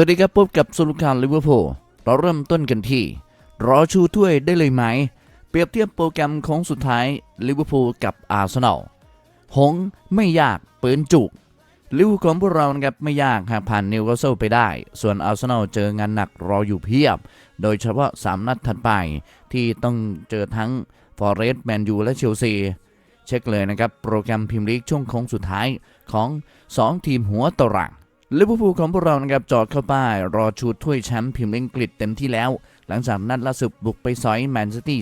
วัสดีครับพบกับสรุปข่าวลิเวอร์พูลเราเริ่มต้นกันที่ รอชูถ้วยได้เลยไหม เปรียบเทียบโปรแกรมของสุดท้ายลิเวอร์พูลกับอาร์เซนอลหงไม่ยากปืนจุกลิเวอร์พูลของพวกเรานะครับไม่ยากหากผ่านนิวคาสเซิลไปได้ ส่วนอาร์เซนอลเจองานหนักรออยู่เพียบ โดยเฉพาะ 3 นัดถัดไป ที่ต้องเจอทั้งฟอร์เรสต์แมนยูและเชลซีเช็คเลยนะครับ โปรแกรมพรีเมียร์ลีกช่วงโค้งสุดท้ายของ 2 ทีมหัวตาราง ลิเวอร์พูลของพวกเรานะครับจอดเข้าป้ายรอชูถ้วยแชมป์พรีเมียร์อังกฤษเต็มที่แล้ว หลังจากนัดล่าสุดบุกไปซอยแมนซิตี้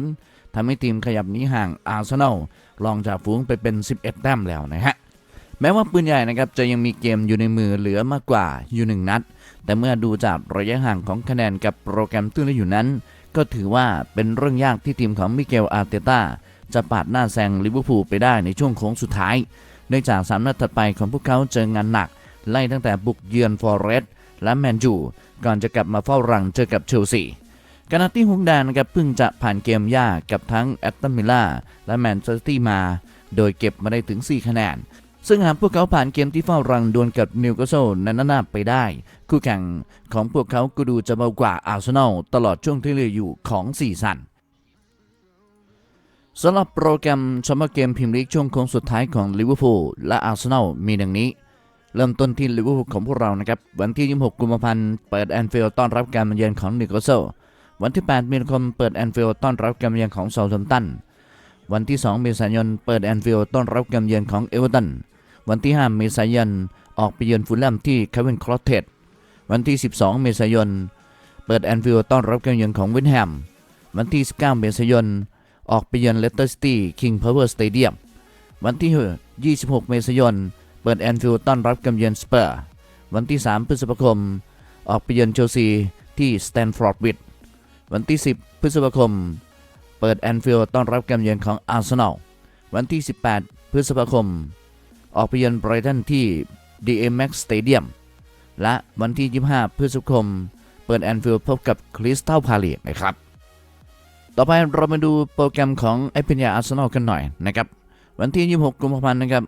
2-0ทำให้ทีมขยับนีห่างอาร์เซนอลลองจากฝูงไปเป็น 11 แต้มแล้วนะฮะแม้ว่าปืนใหญ่นะครับจะยังมีเกมอยู่ในมือเหลือมากกว่าอยู่หนึ่งนัด แต่เมื่อดูจากระยะห่างของคะแนนกับโปรแกรมตื้นเหลืออยู่นั้น ก็ถือว่าเป็นเรื่องยากที่ทีมของมิเกลอาร์เตต้าจะปาดหน้าแซงลิเวอร์พูลไปได้ในช่วงโค้งสุดท้าย เนื่องจากสามนัดถัดไปของพวกเขาเจองานหนัก ไล่ตั้งแต่บุกเยือนฟอร์เรสต์และแมนยูก่อนจะกลับมาเฝ้ารังเจอกับเชลซีขณะที่ฮงแดนนะครับเพิ่งจะผ่านเกมยากกับทั้งแอตตันมิล่าและแมนเชสเตอร์มา โดยเก็บมาได้ถึง 4 คะแนน ซึ่งหากพวกเขาผ่านเกมที่เฝ้ารังดวลกับนิวคาสเซิลนั้นนาไปได้ คู่แข่งของพวกเขาก็ดูจะเบากว่าอาร์เซนอลตลอดช่วงที่เหลืออยู่ของซีซั่นสำหรับโปรแกรมสำหรับเกมพรีเมียร์ลีกช่วงโค้งสุดท้ายของลิเวอร์พูลและอาร์เซนอลมีดังนี้ เริ่มต้นที่ลิเวอร์พูลของพวกเรานะครับ วันที่ 26 กุมภาพันธ์เปิดแอนฟิลด์ต้อนรับการมาเยือนของนิวคาสเซลวันที่ 8 มีนาคมเปิดแอนฟิลด์ต้อนรับการมาเยือนของเซาท์แฮมป์ตันวันที่ 2 เมษายนเปิดแอนฟิลด์ต้อนรับการมาเยือนของเอเวอร์ตันวันที่ 5 เมษายนออกไปเยือนฟูลแลมที่คาเวนคลอสเทดวันที่ 12 เมษายนเปิดแอนฟิลด์ต้อนรับการมาเยือนของเวนแฮมวันที่ 19 เมษายนออกไปเยือนเลสเตอร์ซิตี้คิงพาวเวอร์สเตเดียมวันที่ 26 เมษายน เปิดแอนฟิลด์ต้อนรับกำเยือนสเปอร์ วันที่ 3 พฤษภาคม ออกไปเยือนเชลซีที่สแตนฟอร์ดวิดวันที่ 10 พฤษภาคม เปิดแอนฟิลด์ต้อนรับกำเยือนของอาร์เซนอลวันที่ 18 พฤษภาคม ออกไปเยือนไบรตันที่ DMX Stadium และวันที่ 25 พฤษภาคม เปิดแอนฟิลด์พบกับคริสตัลพาเลตนะครับ ต่อไปเรามาดูโปรแกรมของไอเพียอาร์เซนอลกันหน่อยนะครับ วันที่ 26 กุมภาพันธ์นะครับ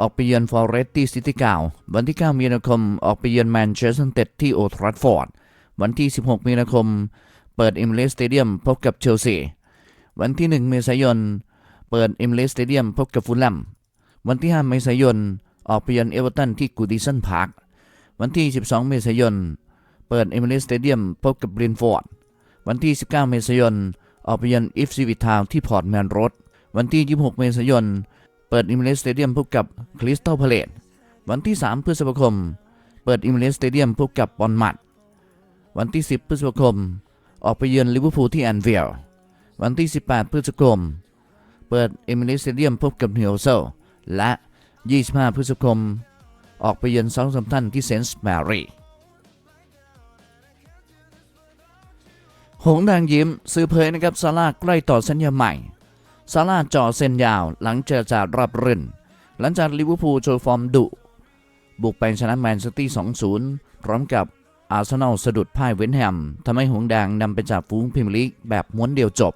ออกไปเยือนฟอร์เรสต์ที่ซิตี้เก่าวันที่ 9 มีนาคม ออกไปเยือนแมนเชสเตอร์ยูไนเต็ดที่โอทรัฟฟอร์ด วันที่ 16 มีนาคม เปิดอิมเลสสเตเดียมพบกับเชลซี วันที่ 1 เมษายน เปิดอิมเลสสเตเดียมพบกับฟูลแลม วันที่ 5 เมษายน ออกไปเยือนเอเวอร์ตันที่กูดิสันพาร์ค วันที่ 12 เมษายน เปิดอิมเลสสเตเดียมพบกับบรินฟอร์ด วันที่ 19 เมษายน ออกไปเยือนอิฟซีวิทาวที่พอร์ตแมนโรด วันที่ 26 เมษายน เปิดอิมเลสสเตเดียมพบกับคริสตัลพาเลตวันที่ 3 พฤษภาคม เปิดอิมเลสสเตเดียมพบกับบอลมัดวันที่ 10 พฤษภาคม ออกไปเยือนลิเวอร์พูลที่แอนฟิลด์วันที่ 18 พฤษภาคม เปิดอิมเลสสเตเดียมพบกับนิวคาสเซลและ 25 พฤษภาคม ออกไปเยือนซาท์แฮมป์ตันที่เซนต์แมรี่หงส์แดงยิ้ม ซื้อเผยนะครับซาร่าใกล้ต่อสัญญาใหม่ ซาร่าจ่อเส้นยาวหลังเจอจากรับรื่นหลังจากลิเวอร์พูลโชว์ฟอร์มดุ บุกไปชนะแมนซิตี้ 2-0 พร้อมกับอาร์เซนอลสะดุดพ่ายเวนแฮมทำให้หงแดงนำไปจากฟูงพรีเมียร์ลีกแบบม้วนเดียวจบ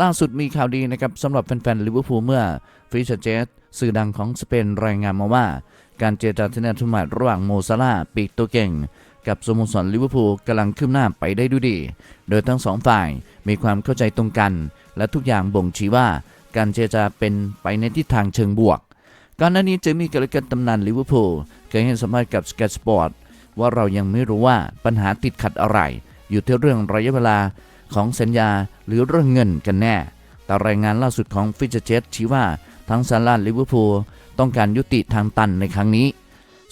ล่าสุดมีข่าวดีนะครับสำหรับแฟนๆลิเวอร์พูลเมื่อฟรีชเจสสื่อดังของสเปนรายงานมาว่า การเจรจาที่นาทุนใหม่ระหว่างโมซาร่าปีกตัวเก่ง กับสโมสรลิเวอร์พูลกำลังคืบหน้าไปได้ด้วยดี โดยทั้งสองฝ่ายมีความเข้าใจตรงกัน และทุกอย่างบ่งชี้ว่าการเจรจาเป็นไปในทิศทางเชิงบวก ก่อนหน้านี้เจมี่กาลเกตตำนานลิเวอร์พูลเคยให้สัมภาษณ์กับสเก t สปอร์ตว่าเรายังไม่รู้ว่าปัญหาติดขัดอะไร อยู่ที่เรื่องระยะเวลาของสัญญาหรือเรื่องเงินกันแน่ แต่รายงานล่าสุดของฟิชเจตชี้ว่าทั้งซาร่าลิเวอร์พูลต้องการยุติทางตันในครั้งนี้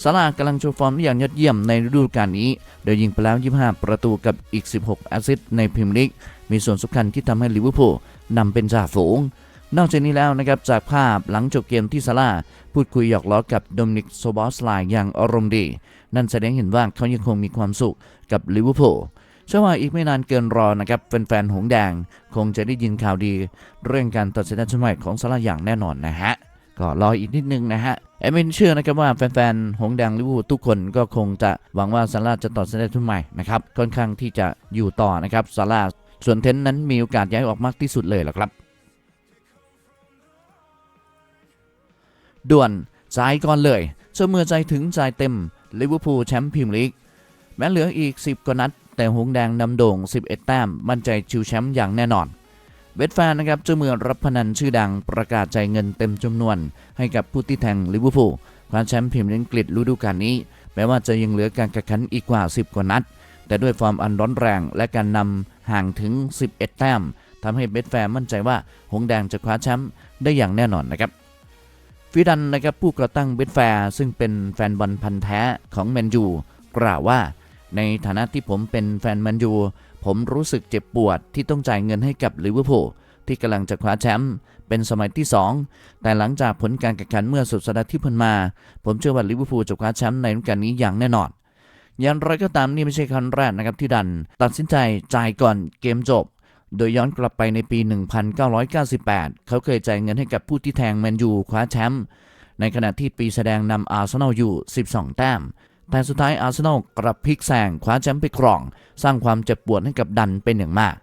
ซาร่ากำลังโชว์ฟอร์มได้อย่างยอดเยี่ยมในฤดูกาลนี้ โดยยิงไปแล้ว 25 ประตูกับอีก 16 แอสซิสต์ในพรีเมียร์ลีก มีส่วนสำคัญที่ทำให้ลิเวอร์พูลนำเป็นจ่าฝูง นอกจากนี้แล้วนะครับจากภาพหลังจบเกมที่ซาร่าพูดคุยหยอกล้อกับโดมินิกโซบอสไลน์อย่างอารมณ์ดี นั่นแสดงเห็นว่าเขายังคงมีความสุขกับลิเวอร์พูลเชื่อว่าอีกไม่นานเกินรอนะครับแฟนๆหงส์แดง คงจะได้ยินข่าวดี เรื่องการตัดสินใจชุดใหม่ของซาร่าอย่างแน่นอนนะฮะ ก็รออีกนิดนึงนะฮะแอมินเชื่อนะครับว่าแฟนๆ หงแดงลิเวอร์พูลทุกคนก็คงจะหวังว่าซาร่าจะต่อสัญญาทุนใหม่นะครับค่อนข้างที่จะอยู่ต่อนะครับซาร่าส่วนเทนนั้นมีโอกาสย้ายออกมากที่สุดเลยล่ะครับ ด่วนจ่ายก่อนเลยเสมอใจถึงจ่ายเต็มลิเวอร์พูลแชมป์พรีเมียร์ลีกแม้เหลืออีก 10กว่านัด แต่หงแดงนำโด่ง 11 แต้มมั่นใจชิวแชมป์อย่างแน่นอน เวทแฟนนะครับเจ้ามือรับพนันชื่อดังประกาศจ่ายเงินเต็มจำนวน ให้กับผู้ที่แทงลิเวอร์พูลคว้าแชมป์พรีเมียร์ลีกอังกฤษฤดูกาลนี้แม้ว่าจะยังเหลือการแข่งขันอีกกว่า 10 กว่านัด แต่ด้วยฟอร์มอันร้อนแรงและการนำห่างถึง 11 แต้มทำให้เบสแฟร์มั่นใจว่าหงแดงจะคว้าแชมป์ได้อย่างแน่นอนนะครับฟิดันนะครับผู้ก่อตั้งเบสแฟร์ซึ่งเป็นแฟนบอลพันธ์แท้ของแมนยูกล่าวว่า ในฐานะที่ผมเป็นแฟนแมนยู ผมรู้สึกเจ็บปวดที่ต้องจ่ายเงินให้กับลิเวอร์พูลที่กำลังจะคว้าแชมป์เป็นสมัยที่ 2 แต่หลังจากผลการแข่งขันเมื่อสุดสัปดาห์ที่ผ่านมา ผมเชื่อว่าลิเวอร์พูลจะคว้าแชมป์ในฤดูกาลนี้อย่างแน่นอนอย่างไรก็ตามนี่ไม่ใช่ครั้งแรกนะครับที่ดัน ตัดสินใจจ่ายก่อนเกมจบ โดยย้อนกลับไปในปี 1998 เขาเคยจ่ายเงินให้กับผู้ที่แทงแมนยูคว้าแชมป์ในขณะที่ปีแสดงนำอาร์เซนอลอยู่ 12 แต้ม แต่สุดท้ายอาร์เซนอลกลับพลิกแซงคว้าแชมป์ไปครอง สร้างความเจ็บปวดให้กับดันเป็นอย่างมาก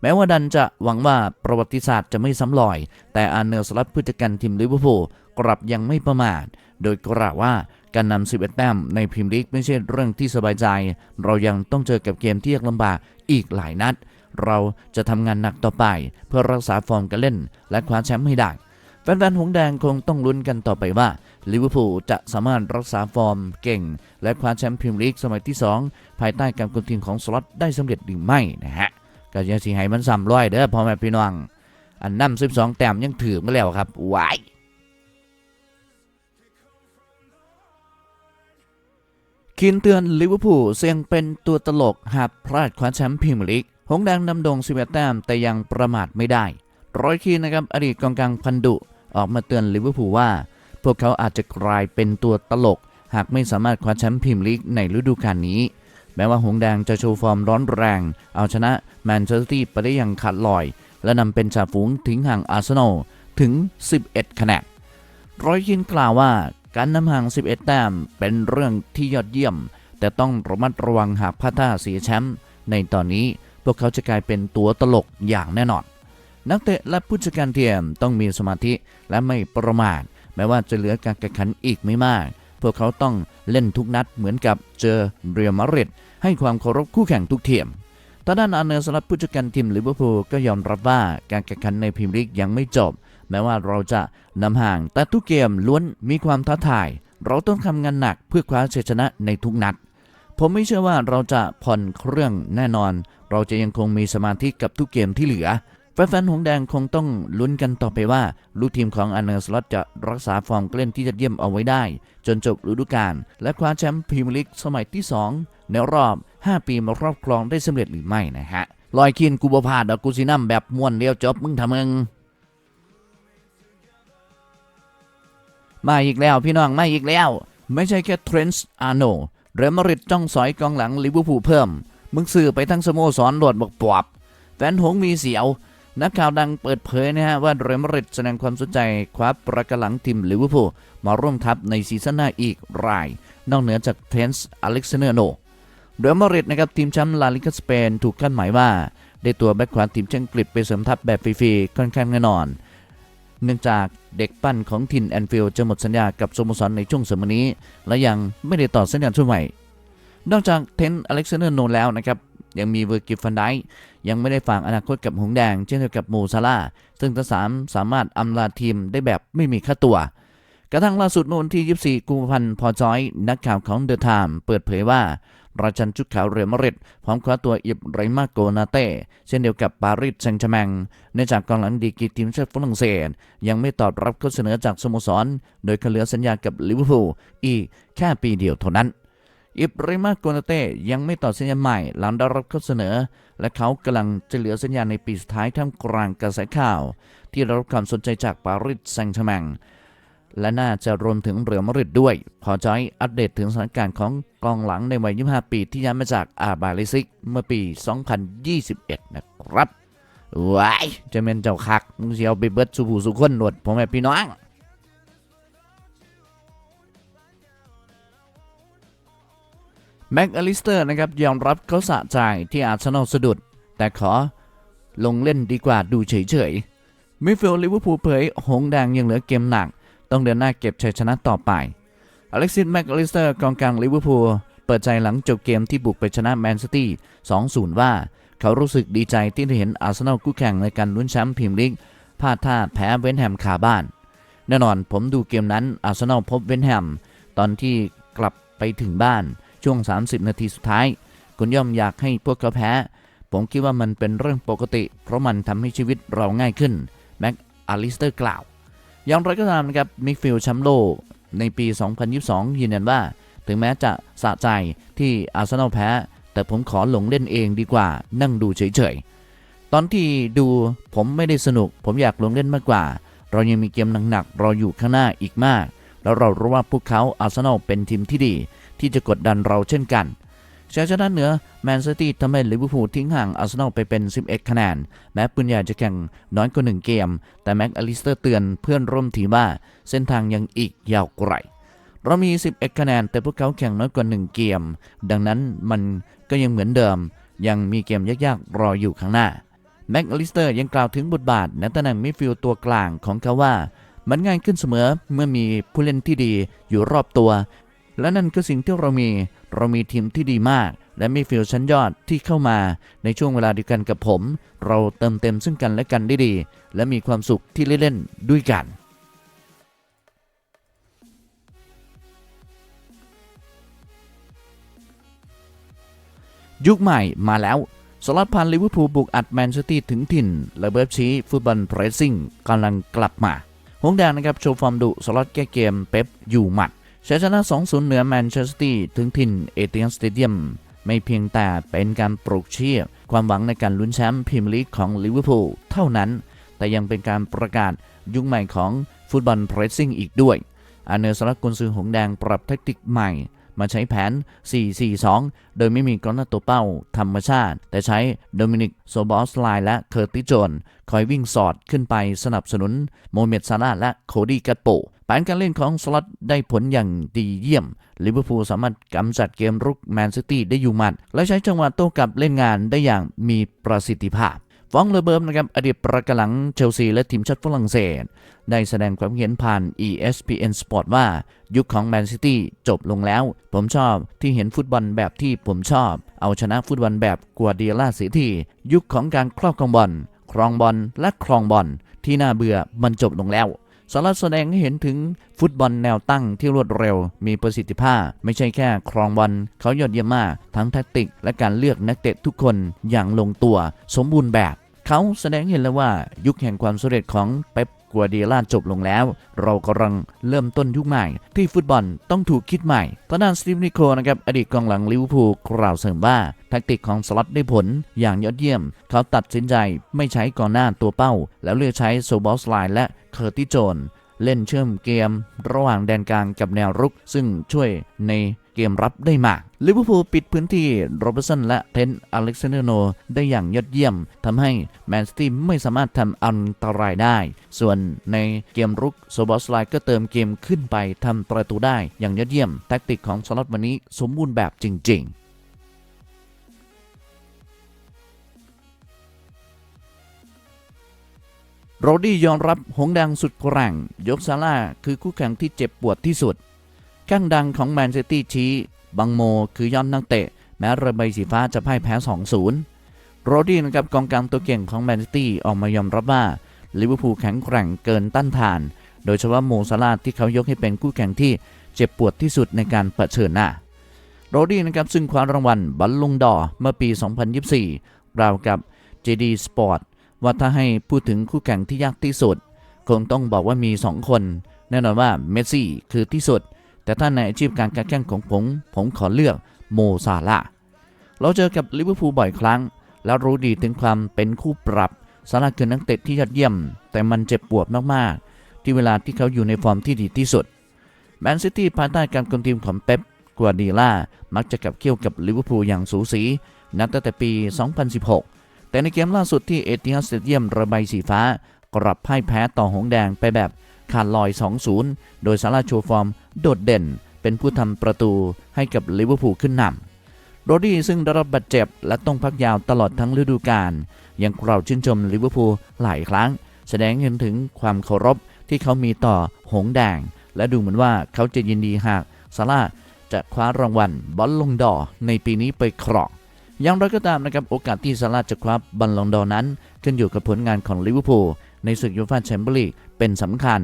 แม้ว่าดันจะหวังว่าประวัติศาสตร์จะไม่ซ้ำรอย แต่อาร์เนลสลัดผู้จัดการทีมลิเวอร์พูลกลับยังไม่ประมาทโดยกล่าวว่าการนำ11แต้มในพรีเมียร์ลีกไม่ใช่เรื่องที่สบายใจ เรายังต้องเจอกับเกมที่ยากลำบากอีกหลายนัด เราจะทำงานหนักต่อไป เพื่อรักษาฟอร์มการเล่น และคว้าแชมป์ให้ได้ แฟนๆหงแดงคงต้องลุ้นกันต่อไปว่าลิเวอร์พูลจะสามารถรักษาฟอร์มเก่ง และคว้าแชมป์พรีเมียร์ลีกสมัยที่ 2 ภายใต้การคุมทีมของสล็อตได้สำเร็จหรือไม่นะฮะก็ยังสิให้มันซ้ำร้อยเด้อพ่อแม่พี่น้อง อันนำ12แต้มยังถือมาแล้วครับวายคินเตือนลิเวอร์พูลเสี่ยงเป็นตัวตลกหากพลาดคว้าแชมป์พรีเมียร์ลีกหงแดงนำโด่ง11แต้มแต่ยังประมาทไม่ได้ร้อยคีนนะครับอดีตกองกลางพันดุ ออกมาเตือนลิเวอร์พูลว่า พวกเขาอาจจะกลายเป็นตัวตลก หากไม่สามารถคว้าแชมป์พรีเมียร์ลีกในฤดูกาลนี้ แม้ว่าหงส์แดงจะโชว์ฟอร์มร้อนแรง เอาชนะแมนเชสเตอร์ซิตี้ไปได้อย่างขาดลอย และนำเป็นจ่าฝูงทิ้งห่างอาร์เซนอลถึง 11 คะแนนร้อยคินกล่าวว่าการนำห่าง 11 แต้มเป็นเรื่องที่ยอดเยี่ยม แต่ต้องระมัดระวังหากพลาดท่าเสียแชมป์ในตอนนี้พวกเขาจะกลายเป็นตัวตลกอย่างแน่นอน นักเตะและผู้จัดการทีมต้องมีสมาธิและไม่ประมาทแม้ว่าจะเหลือการแข่งขันอีกไม่มาก พวกเขาต้องเล่นทุกนัดเหมือนกับเจอเรียมาริดให้ความเคารพคู่แข่งทุกทีมตอนด้านอาร์เนลสลัดผู้จัดการทีมลิเวอร์พูลก็ยอมรับว่าการแข่งขันในพรีเมียร์ลีกยังไม่จบ แม้ว่าเราจะนำห่าง แต่ทุกเกมล้วนมีความท้าทาย เราต้องทำงานหนักเพื่อคว้าชัยชนะในทุกนัด ผมไม่เชื่อว่าเราจะผ่อนเครื่องแน่นอน เราจะยังคงมีสมาธิกับทุกเกมที่เหลือ แฟนๆหงแดงคงต้องลุ้นกันต่อไปว่า ลูกทีมของอันเนอร์สล็อตจะรักษาฟอร์มเล่นที่จะเยี่ยมเอาไว้ได้ จนจบฤดูกาลและคว้าแชมป์พรีเมียร์ลีกสมัยที่ 2 ในรอบ 5 ปีมาครอบครองได้สำเร็จหรือไม่นะฮะลอยคินกูบพาดอกกูซินัมแบบม้วนเดียวจบมึงทำมึงมาอีกแล้วพี่น้องมาอีกแล้ว ไม่ใช่แค่เทรนส์อาร์โนเรมาริดจ้องสอยกองหลังลิเวอร์พูลเพิ่ม มึงซื้อไปทั้งสโมสรโดดบอกปอบแฟนหงมีเสียว นักข่าวดังเปิดเผยนะฮะว่าเรอัลมาดริดแสดงความสนใจคว้าประกหลังทีมลิเวอร์พูลมาร่วมทัพในซีซั่นหน้าอีกราย นอกเหนือจากเทนส์อเล็กซานเดอร์โนเรอัลมาดริดนะครับทีมแชมป์ลาลิกาสเปนถูกคาดหมายว่า ได้ตัวแบ็คขวาทีมชาติอังกฤษไปเสริมทัพแบบฟรีๆค่อนข้างแน่นอน เนื่องจากเด็กปั้นของทินแอนฟิลจะหมดสัญญากับสโมสรในช่วงสมัยนี้ และยังไม่ได้ต่อสัญญาช่วงใหม่นอกจากเทนอเล็กซานเดอร์โนแล้วนะครับ ยังมีเวอร์กิฟฟันไดยังไม่ได้ฝากอนาคตกับหงแดง เช่นเดียวกับโมซาลาซึ่งทั้งสามสามารถอำลาทีมได้แบบไม่มีค่าตัว กระทั่งล่าสุดเมื่อวันที่ 24 กุมภาพันธ์พอจอย นักข่าวของเดอะไทม์เปิดเผยว่าราชันชุดขาวเรือมริดพร้อมคว้าตัวอิบไรมาโกนาเต้ เช่นเดียวกับปารีสแซงต์แชแมงเนื่องจากกองหลังดีกีทีมชาติฝรั่งเศส ยังไม่ตอบรับข้อเสนอจากสโมสร โดยเขาเหลือสัญญากับลิเวอร์พูลอีกแค่ปีเดียวเท่านั้น อิบริมาโกนาเต้ยังไม่ต่อสัญญาใหม่ หลังได้รับข้อเสนอ และเขากำลังจะเหลือสัญญาในปีสุดท้ายท่ามกลางกระแสข่าว ที่ได้รับความสนใจจากปารีสแซงต์แชร์แมงและน่าจะรวมถึงเรือมาริดด้วย พอจอยอัปเดตถึงสถานการณ์ของกองหลังในวัย 25 ปีที่ย้ายมาจากอาบาลิซิก เมื่อปี 2021 นะครับว้ายจะเป็นเจ้าคักมึงสิเชียวไปเบิดสุผูสุคนหนวดพ่อแม่พี่น้อง แม็กอลิสเตอร์นะครับยอมรับเขาสะใจที่อาร์เซนอลสะดุด แต่ขอลงเล่นดีกว่าดูเฉยๆมิฟิลลิเวอร์พูลเผยหงแดงยังเหลือเกมหนัก ต้องเดินหน้าเก็บชัยชนะต่อไปอเล็กซิสแม็กอลิสเตอร์กองกลางลิเวอร์พูลเปิดใจหลังจบเกมที่บุกไปชนะแมนซิตี้ 2-0 ว่า เขารู้สึกดีใจที่ได้เห็นอาร์เซนอลคู่แข่งในการลุ้นแชมป์พรีเมียร์ลีกพลาดท่าแพ้เวนแฮมคาบ้าน แน่นอนผมดูเกมนั้นอาร์เซนอลพบเวนแฮมตอนที่กลับไปถึงบ้าน ช่วง 30 นาทีสุดท้าย คุณย่อมอยากให้พวกเขาแพ้ ผมคิดว่ามันเป็นเรื่องปกติ เพราะมันทำให้ชีวิตเราง่ายขึ้นแม็กอาลิสเตอร์กล่าวอย่างไรก็ตามนะครับมิกฟิลด์แชมป์โลกในปี 2022 ยืนยันว่า ถึงแม้จะสะใจที่อาร์เซนอลแพ้ แต่ผมขอหลงเล่นเองดีกว่า นั่งดูเฉยๆ ตอนที่ดูผมไม่ได้สนุก ผมอยากลงเล่นมากกว่า เรายังมีเกมหนักๆรออยู่ข้างหน้าอีกมาก แล้วเรารู้ว่าพวกเขาอาร์เซนอลเป็นทีมที่ดี ที่จะกดดันเราเช่นกันชัยชนะเหนือแมนซิตี้ทำให้ลิเวอร์พูลทิ้งห่างอาร์เซนอลไปเป็น 11 คะแนน แม้ปืนใหญ่จะแข่งน้อยกว่า1เกม แต่แม็กอลิสเตอร์เตือนเพื่อนร่วมทีมว่าเส้นทางยังอีกยาวไกล เรามี 11 คะแนน แต่พวกเขาแข่งน้อยกว่า 1 เกม ดังนั้นมันก็ยังเหมือนเดิม ยังมีเกมยากๆรออยู่ข้างหน้า แม็กอลิสเตอร์ยังกล่าวถึงบทบาทในตำแหน่งมิดฟิลด์ตัวกลางของเขาว่ามันง่ายขึ้นเสมอเมื่อมีผู้เล่นที่ดีอยู่รอบตัว และนั่นคือสิ่งที่เรามี เรามีทีมที่ดีมาก และมีฟิลชั้นยอดที่เข้ามา ในช่วงเวลาเดียวกันกับผม เราเติมเต็มซึ่งกันและกันได้ดี และมีความสุขที่เล่นๆด้วยกันยุคใหม่มาแล้ว สลัดพันธ์ลิเวอร์พูลบุกอัดแมนเชสเตอร์ถึงถิ่นและเบิร์ชี้ฟุตบอลเพรสซิ่งกำลังกลับมา หงแดงนะครับ โชว์ฟอร์มดุสล็อตแก้เกมเป๊ปอยู่หมัด ชัยชนะ 2-0 เหนือแมนเชสเตอร์ถึงถิ่นเอเตียนสเตเดียม ไม่เพียงแต่เป็นการปลุกเชียร์ความหวังในการลุ้นแชมป์พรีเมียร์ลีกของลิเวอร์พูลเท่านั้น แต่ยังเป็นการประกาศยุคใหม่ของฟุตบอลเพรสซิ่งอีกด้วย อาเนอร์สลักกุนซือหงแดงปรับแทคติกใหม่ มาใช้แผน 4-4-2 โดยไม่มีกองหน้าตัวเป้าธรรมชาติ แต่ใช้โดมินิกโซบอสไลและเคอร์ติโจนคอยวิ่งสอดขึ้นไปสนับสนุนโมเมดซาลาและโคดี้กัตโป แผนการเล่นของสล็อตได้ผลอย่างดีเยี่ยม ลิเวอร์พูลสามารถกำจัดเกมรุกแมนซิตี้ได้อยู่หมัด และใช้จังหวะโต้กลับเล่นงานได้อย่างมีประสิทธิภาพ ฟองเลอเบิร์มนะครับอดีตประกหลังเชลซีและทีมชาติฝรั่งเศส ได้แสดงความเห็นผ่าน ESPN Sport ว่า ยุคของแมนซิตี้จบลงแล้ว ผมชอบที่เห็นฟุตบอลแบบที่ผมชอบ เอาชนะฟุตบอลแบบกัวเดียล่าเสียทียุคของการครอบครองบอลครองบอลและครองบอลที่น่าเบื่อมันจบลงแล้ว สาระแสดงให้เห็นถึงฟุตบอลแนวตั้งที่รวดเร็ว มีประสิทธิภาพ ไม่ใช่แค่ครองบอลเขายอดเยี่ยมมาก ทั้งแทคติก และการเลือกนักเตะทุกคนอย่างลงตัว สมบูรณ์แบบ เขาแสดงให้เห็นแล้วว่ายุคแห่งความสำเร็จของเป๊ป กัวเดียล่าจบลงแล้ว เรากำลังเริ่มต้นยุคใหม่ ที่ฟุตบอลต้องถูกคิดใหม่ตอนนั้นสตีฟนิโคลนะครับอดีตกองหลังลิเวอร์พูลกล่าวเสริมว่าแทคติกของสล็อตได้ผลอย่างยอดเยี่ยม เขาตัดสินใจไม่ใช้กองหน้าตัวเป้า แล้วเลือกใช้โซบอสไลน์และเคอร์ติโจนเล่นเชื่อมเกม ระหว่างแดนกลางกับแนวรุก ซึ่งช่วยใน เกมรับได้มากลิเวอร์พูลปิดพื้นที่โรเบร์สันและเทนอเล็กซานเดอร์โนได้อย่างยอดเยี่ยมทำให้แมนซิตี้ไม่สามารถทำอันตรายได้ ส่วนในเกมรุกโซบอสไลก็เติมเกมขึ้นไปทำประตูได้อย่างยอดเยี่ยม แทคติกของสล็อตวันนี้สมบูรณ์แบบจริง ๆโรดี้ยอมรับหงส์แดงสุดกร่งยกซาร่าคือคู่แข่งที่เจ็บปวดที่สุด ข้างดังของแมนซิตี้ชี้ บังโมคือยอดนักเตะ แม้ระใบสีฟ้าจะพ่ายแพ้ 2-0 โรดี้นะครับกองกลางตัวเก่งของแมนซิตี้ออกมายอมรับว่าลิเวอร์พูลแข็งแกร่งเกินต้านทาน โดยเฉพาะโมซาลาที่เขายกให้เป็นคู่แข่งที่เจ็บปวดที่สุดในการเผชิญหน้าโรดี้นะครับซึ่งคว้ารางวัลบัลลุงดอเมื่อปี 2024 ราวกับ JD Sport ว่าถ้าให้พูดถึงคู่แข่งที่ยากที่สุด คงต้องบอกว่ามี 2 คน แน่นอนว่าเมสซี่คือที่สุด แต่ถ้าในอาชีพการแข่งของผม ผมขอเลือกโมซาลาเราเจอกับลิเวอร์พูลบ่อยครั้ง แล้วรู้ดีถึงความเป็นคู่ปรับซาลาคือนักเตะที่ยอดเยี่ยม แต่มันเจ็บปวดมากๆ ที่เวลาที่เขาอยู่ในฟอร์มที่ดีที่สุดแมนซิตี้ภายใต้การคุมทีมของเป๊ปกัวดีล่ามักจะกับเคี่ยวกับลิเวอร์พูลอย่างสูสี นับตั้งแต่ปี 2016 แต่ในเกมล่าสุดที่เอติฮัดสเตเดียมระบายสีฟ้ากลับพ่ายแพ้ต่อหงแดงไปแบบ ขาดลอย 2-0 โดยซาร่าโชว์ฟอร์มโดดเด่น เป็นผู้ทำประตูให้กับลิเวอร์พูลขึ้นนำโรดี้ซึ่งได้รับบาดเจ็บ และต้องพักยาวตลอดทั้งฤดูกาลยังกล่าวชื่นชมลิเวอร์พูลหลายครั้ง แสดงเห็นถึงความเคารพที่เขามีต่อหงแดง และดูเหมือนว่าเขาจะยินดีหากซาร่าจะคว้ารางวัลบอลลงดอในปีนี้ไปครองอย่างไรก็ตามนะครับโอกาสที่ซาร่าจะคว้าบอลลงดอนั้น ขึ้นอยู่กับผลงานของลิเวอร์พูล ในศึกยูฟ่าแชมเปี้ยนลีกเป็นสำคัญ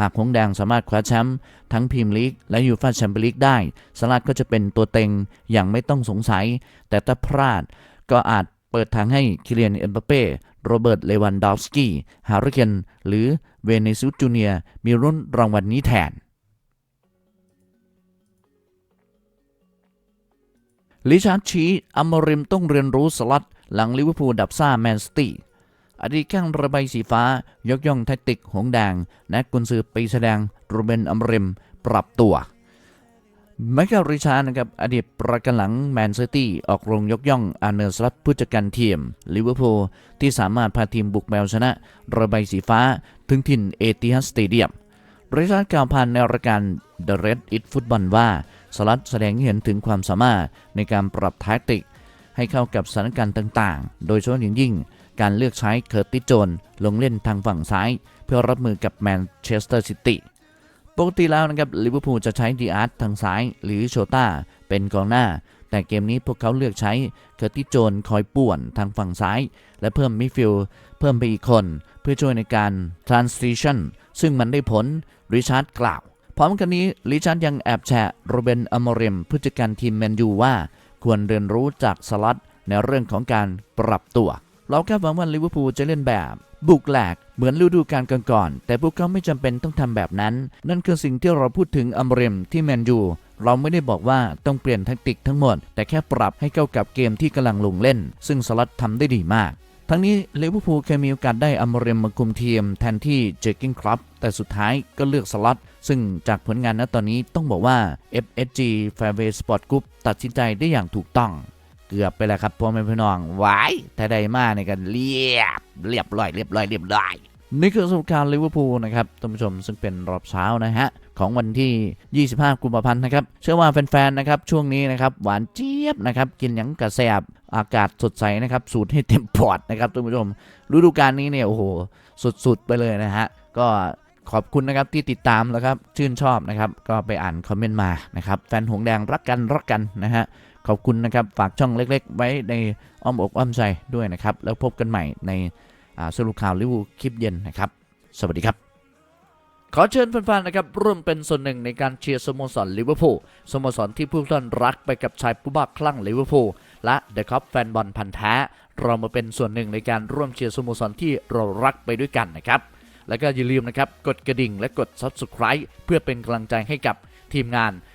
หากหงส์แดงสามารถคว้าแชมป์ทั้งพรีเมียร์ลีกและยูฟ่าแชมเปี้ยนลีกได้ซาร่าก็จะเป็นตัวเต็งอย่างไม่ต้องสงสัย แต่ถ้าพลาดก็อาจเปิดทางให้คิเลียนเอ็มบัปเป้โรเบิร์ตเลวันดอฟสกี้ฮาริเคนหรือเวเนซุสจูเนียมีรุ่นรางวัลนนี้แทนลิชาร์ดชีอัมริมต้องเรียนรู้สล็อตหลังลิเวอร์พูลดับซ่าแมนสตี้ อดีตแข้งระบายสีฟ้ายกย่องแทคติกหงแดงและกุนซือปีแสดงรูเบนอัมริมปรับตัวไมเคิลริชาร์ดนะครับอดีตประกันหลังแมนซิตี้ออกโรงยกย่องอาร์เนอร์สลัตผู้จัดการทีมลิเวอร์พูลที่สามารถพาทีมบุกแมวชนะ ระบายสีฟ้า ถึงถิ่นเอติฮัดสเตเดียมริชาร์ดกล่าวผ่านในรายการ The Red It Football ว่าสลัดแสดงให้เห็นถึงความสามารถในการปรับแท็กติก ให้เข้ากับสถานการณ์ต่างๆ โดยเฉพาะอย่างยิ่ง การเลือกใช้เคอร์ติโจนลงเล่นทางฝั่งซ้าย เพื่อรับมือกับแมนเชสเตอร์ซิตี้ปกติแล้วนะครับลิเวอร์พูลจะใช้ดีอาร์ตทางซ้ายหรือโชต้าเป็นกองหน้า แต่เกมนี้พวกเขาเลือกใช้เคอร์ติโจนคอยป่วนทางฝั่งซ้าย และเพิ่มมิดฟิลด์เพิ่มไปอีกคน เพื่อช่วยในการ transition ซึ่งมันได้ผลริชาร์ดกล่าว พร้อมกันนี้ริชาร์ดยังแอบแชร์โรเบนอมอริมผู้จัดการทีมแมนยูว่า ควรเรียนรู้จากสลัดในเรื่องของการปรับตัว เราแค่หวังว่าลิเวอร์พูลจะเล่นแบบบุกแหลกเหมือนฤดูกาลก่อนๆแต่พวกเขาไม่จำเป็นต้องทำแบบนั้น นั่นคือสิ่งที่เราพูดถึงอัมเรมที่แมนยูเราไม่ได้บอกว่าต้องเปลี่ยนแทคติกทั้งหมด แต่แค่ปรับให้เข้ากับเกมที่กำลังลงเล่น ซึ่งสลัดทำได้ดีมาก ทั้งนี้ลิเวอร์พูลเคยมีโอกาสได้อมเรมมาคุมทีมแทนที่เจอร์กินคลับแต่สุดท้ายก็เลือกสล็อตซึ่งจากผลงานณตอนนี้ต้องบอกว่า FSG Fairway Sport Group ตัดสินใจได้อย่างถูกต้อง กือบไปแล้วครับพ่อแม่พี่น้องไว้แต่ใดมาในกันเรียบเรียบร้อยเรียบร้อยเรียบร้อยนี่คือสรุปการลิเวอร์พูลนะครับท่านผู้ชมซึ่งเป็นรอบเช้านะฮะของวันที่ 25 กุมภาพันธ์นะครับ เชื่อว่าแฟนๆ นะครับ ช่วงนี้นะครับ หวานเจี๊ยบนะครับ กินหยังกระแสบอากาศสดใสนะครับ สูตรให้เต็มปอดนะครับท่านผู้ชม ฤดูกาลนี้เนี่ย โอ้โห สุดๆ ไปเลยนะฮะ ก็ขอบคุณนะครับที่ติดตามแล้วครับ ชื่นชอบนะครับ ก็ไปอ่านคอมเมนต์มานะครับ แฟนหงแดงรักกันรักกันนะฮะ ขอบคุณนะครับ ฝากช่องเล็ก ๆ ไว้ในอ้อมอกอ้อมใจด้วยนะครับ แล้วพบกันใหม่ในสรุปข่าวลิเวอร์พูลคลิปเย็นนะครับ สวัสดีครับ ขอเชิญแฟนๆนะครับร่วมเป็นส่วนหนึ่งในการเชียร์สโมสรลิเวอร์พูลสโมสรที่ผู้ท่านรักไปกับชายผู้บ้าคลั่งลิเวอร์พูลและเดอะคัพแฟนบอลพันธ์แท้เรามาเป็นส่วนหนึ่งในการร่วมเชียร์สโมสรที่เรารักไปด้วยกันนะครับแล้วก็อย่าลืมนะครับ กดกระดิ่งและกด Subscribe เพื่อเป็นกำลังใจให้กับทีมงาน